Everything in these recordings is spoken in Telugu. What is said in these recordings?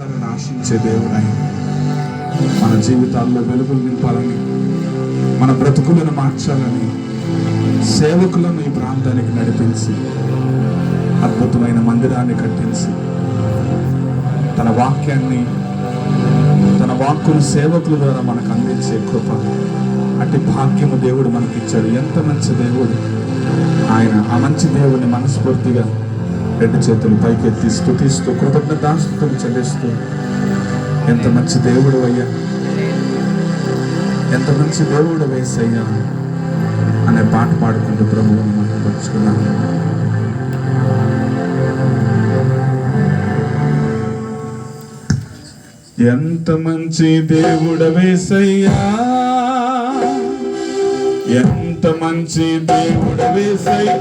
తనను ఆశించే దేవుడు ఆయన మన జీవితాల్లో వెలుగులు నింపాలని మన బ్రతుకులను మార్చాలని సేవకులను ఈ ప్రాంతానికి నడిపించి అద్భుతమైన మందిరాన్ని కట్టించి తన వాక్యాన్ని తన వాక్కును సేవకుల ద్వారా మనకు అందించే కృప అట్టి భాగ్యము దేవుడు మనకి ఇచ్చాడు ఎంత మంచి దేవుడు. ఆయన ఆ మంచి దేవుడిని మనస్ఫూర్తిగా రెండు చేతులు పైకెత్తి స్థుతిస్తూ కృతజ్ఞతాస్తుతులు చెల్లిస్తూ ఎంత మంచి దేవుడు అయ్యా. ఎంత మంచి దేవుడు వేసయ్యా అనే పాట పాడుకుంటూ ప్రభువుని మనం పరుచుకున్నాం ఎంత మంచి దేవుడ వేసయ్యా. ఎంత మంచి దేవుడ వేసయ్యా.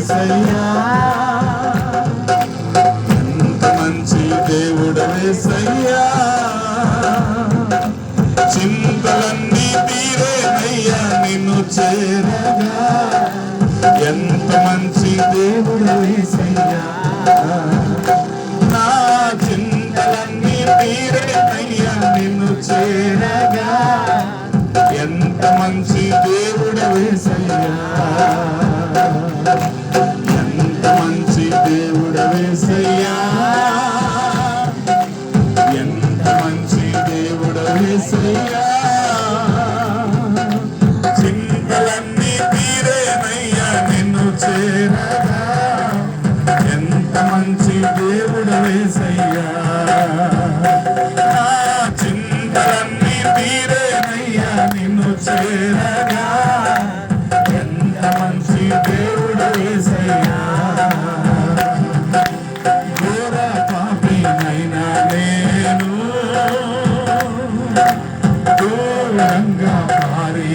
వేసయ్యా ఎంత మంచి దేవుడ వేసయ్యా. చింతలన్నీ తీరేనయ్యా నిన్ను చేరగా. ఎంత మంచి దేవుడు వేసయ్యా. నా చింతలన్నీ తీరేనయ్యా చింతలన్నీ తీరేనయ్యా నిన్ను చేరగా. ఎంత మంచి దేవుడు వేసయ్యా నా చింతలన్నీ తీరేనయ్యా నిన్ను చేరగా ரங்கா பாரே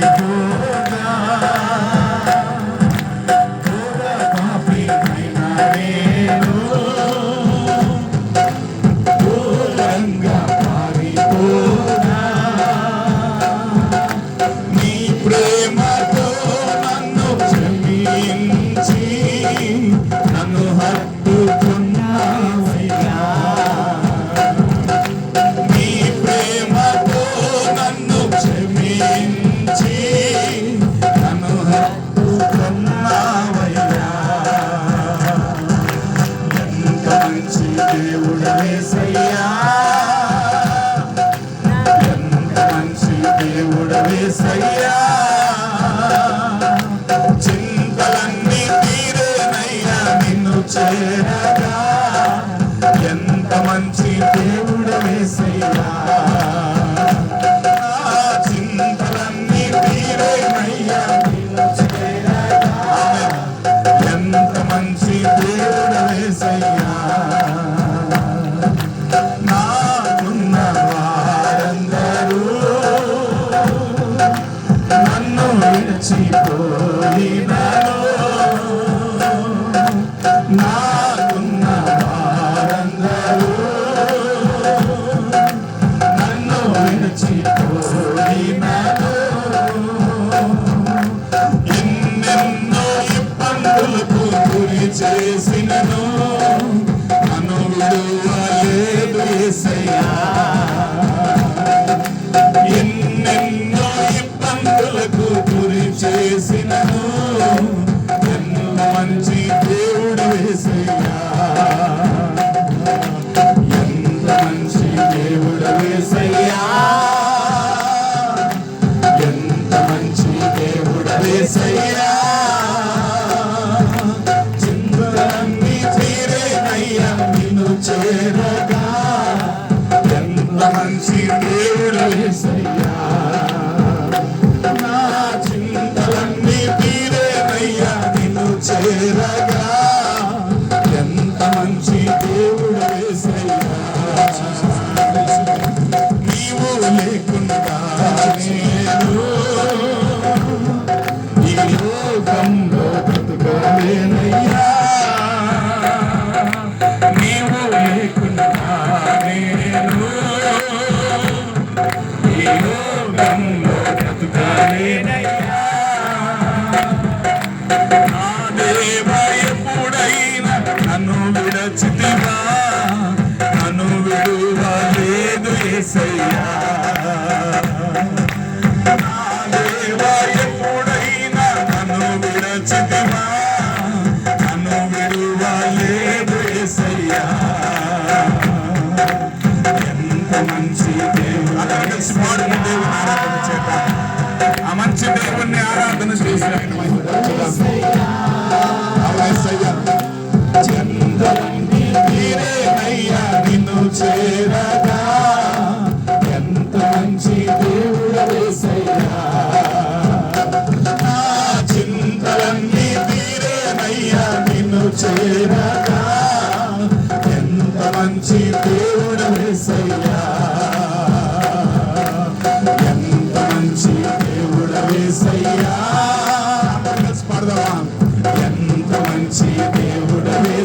నిన్ను ఇబ్బందులకు చేసినను. నన్ను విడువలేదు చేరగా ఎంత మంచి దేవుడు ఏసయ్యా. నా చింతలన్నీ ఏసయ్యా ఎప్పుడైనా నన్ను విడచితివా నన్ను విడువలేదు ఏసయ్యా ఎంత మంచి దేవుడు. అలా కలిసి దేవుని ఆరాధన చేద్దాం. ఆ మంచి దేవుణ్ణి ఆరాధన చేసి ఆయన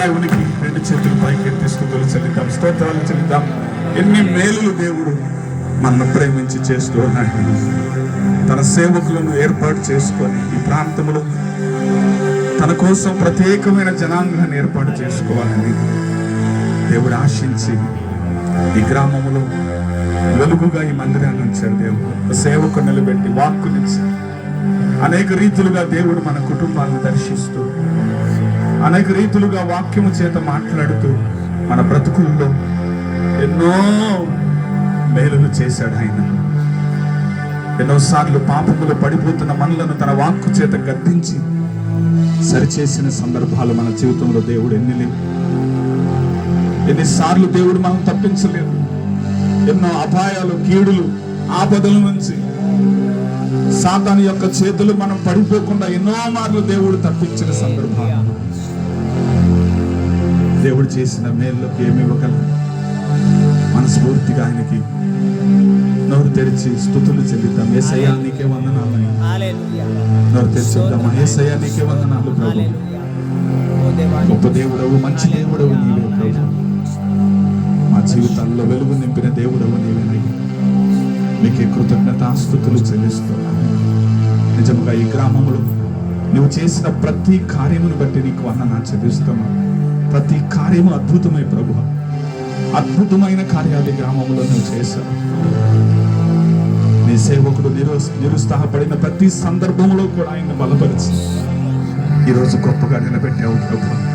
దేవునికి రెండు చేతులు పైకి స్థుతులు చెల్లిద్దాం స్తోత్రాలు చెల్లిద్దాం. ఎన్ని మేలులు దేవుడు మనను ప్రేమించి చేస్తూ ఉన్నాడు తన సేవకులను ఏర్పాటు చేసుకొని ఈ ప్రాంతంలో తన కోసం ప్రత్యేకమైన జనాంగాన్ని ఏర్పాటు చేసుకోవాలని దేవుడు ఆశించి ఈ గ్రామంలో వెలుగుగా ఈ మందిరాన్ని ఉంచాడు దేవుడు. సేవకు నిలబెట్టి వాక్కు నుంచి అనేక రీతులుగా దేవుడు మన కుటుంబాలను దర్శిస్తూ అనేక రీతులుగా వాక్యము చేత మాట్లాడుతూ మన బ్రతుకుల్లో ఎన్నో మేలులు చేశాడు ఆయన. ఎన్నోసార్లు పాపములు పడిపోతున్న మనలను తన వాక్కు చేత గద్దించి సరిచేసిన సందర్భాలు మన జీవితంలో దేవుడు ఎన్ని లేవు ఎన్నిసార్లు దేవుడు మనం తప్పించలేదు. ఎన్నో అపాయాలు కీడులు ఆపదల నుంచి సాతాను యొక్క చేతులు మనం పడిపోకుండా ఎన్నో మార్లు దేవుడు తప్పించిన సందర్భాలు. దేవుడు చేసిన మేల్లోకి ఏమి ఇవ్వగలం మనస్ఫూర్తిగా ఆయనకి నోరు తెరిచి స్థుతులు చెల్లిద్దాం. ఏసయ్యా నీకే వందనాలు నోరు తెరిచి చెప్దాం ఏసయ్యా నీకే వందనాలు ప్రభు. గొప్ప దేవుడవు మంచి దేవుడవు నీవే ప్రభు. మా జీవితాల్లో వెలుగు నింపిన దేవుడవు నీవేనయ్యా నీకే కృతజ్ఞతాస్థుతులు చెల్లిస్తున్నాను నిజముగా ఈ గ్రామంలో నువ్వు చేసిన ప్రతి కార్యమును బట్టి నీకు వందనా చెల్లిస్తున్నాను ప్రతి కార్యము అద్భుతమై ప్రభు. అద్భుతమైన కార్యాలు గ్రామంలో నువ్వు చేశావు. నీ సేవకుడు నిరు నిరుత్సాహపడిన ప్రతి సందర్భంలో కూడా ఆయన బలపరిచి. ఈరోజు గొప్పగా నిలబెట్టావు ప్రభు.